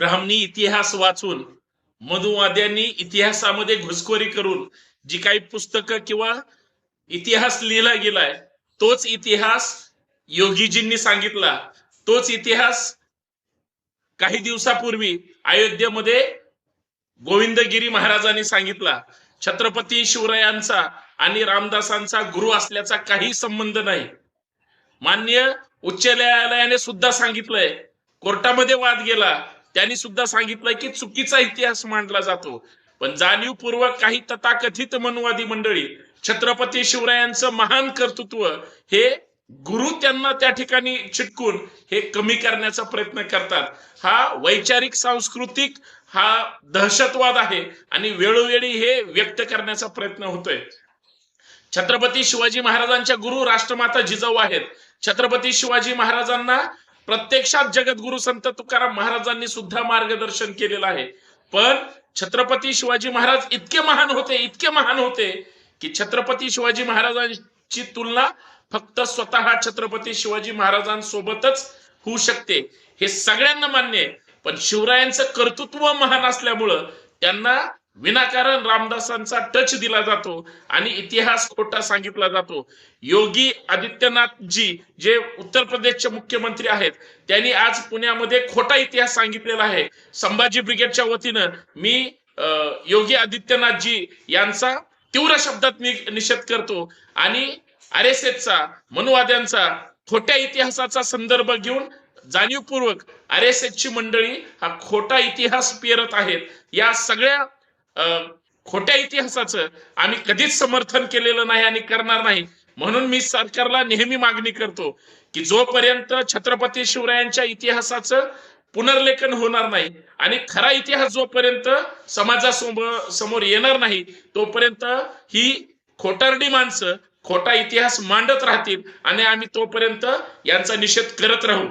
ब्राह्मणी इतिहास वाचून मधुवाद्यांनी इतिहासामध्ये घुसखोरी करून जी काही पुस्तकं किंवा इतिहास लिहिला गेलाय तोच इतिहास योगीजींनी सांगितला. तोच इतिहास काही दिवसापूर्वी अयोध्येमध्ये गोविंदगिरी महाराजांनी सांगितला. छत्रपती शिवरायांचा आणि रामदासांचा गुरु असल्याचा काही संबंध नाही. मान्य उच्च न्यायालयाने सुद्धा सांगितलंय कोर्टामध्ये वाद गेला त्यांनी सुद्धा सांगितलंय की चुकीचा इतिहास मांडला जातो. पण जाणीवपूर्वक काही तथाकथित मनुवादी मंडळी छत्रपती शिवरायांचं महान कर्तृत्व हे गुरु त्यांना त्या ठिकाणी चिटकून हे कमी करण्याचा प्रयत्न करतात. हा वैचारिक सांस्कृतिक हा दहशतवाद आहे आणि वेळोवेळी हे व्यक्त करण्याचा प्रयत्न होतोय. छत्रपती शिवाजी महाराजांच्या गुरु राष्ट्रमाता जिजाऊ आहेत. छत्रपती शिवाजी महाराजांना प्रत्यक्षात जगद्गुरु संत तुकाराम महाराजांनी सुद्धा मार्गदर्शन केलेलं आहे. पण छत्रपती शिवाजी महाराज इतके महान होते इतके महान होते की छत्रपती शिवाजी महाराजांची तुलना फक्त स्वतः छत्रपती शिवाजी महाराजांसोबतच होऊ शकते. हे सगळ्यांना मान्य आहे. पण शिवरायांचं कर्तृत्व महान असल्यामुळं त्यांना विनाकारण रामदासांचा टच दिला जातो आणि इतिहास खोटा सांगितला जातो. योगी आदित्यनाथजी जे उत्तर प्रदेशचे मुख्यमंत्री आहेत त्यांनी आज पुण्यामध्ये खोटा इतिहास सांगितलेला आहे. संभाजी ब्रिगेडच्या वतीनं मी अं, योगी आदित्यनाथजी यांचा तीव्र शब्दात नि- निषेध करतो आणि आर एस एसचा मनुवाद्यांचा खोट्या इतिहासाचा संदर्भ घेऊन जाणीवपूर्वक आर एस ची मंडळी हा खोटा इतिहास पेरत आहेत. या सगळ्या खोट्या इतिहासाचं आम्ही कधीच समर्थन केलेलं नाही आणि करणार नाही. म्हणून मी सरकारला नेहमी मागणी करतो की जोपर्यंत छत्रपती शिवरायांच्या इतिहासाचं पुनर्लेखन होणार नाही आणि खरा इतिहास जोपर्यंत समाजासमोर समोर येणार नाही तोपर्यंत ही खोटारडी माणसं खोटा इतिहास मांडत राहतील आणि आम्ही तोपर्यंत यांचा निषेध करत राहू.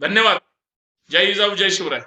धन्यवाद. जय जाऊ जय शिवराय.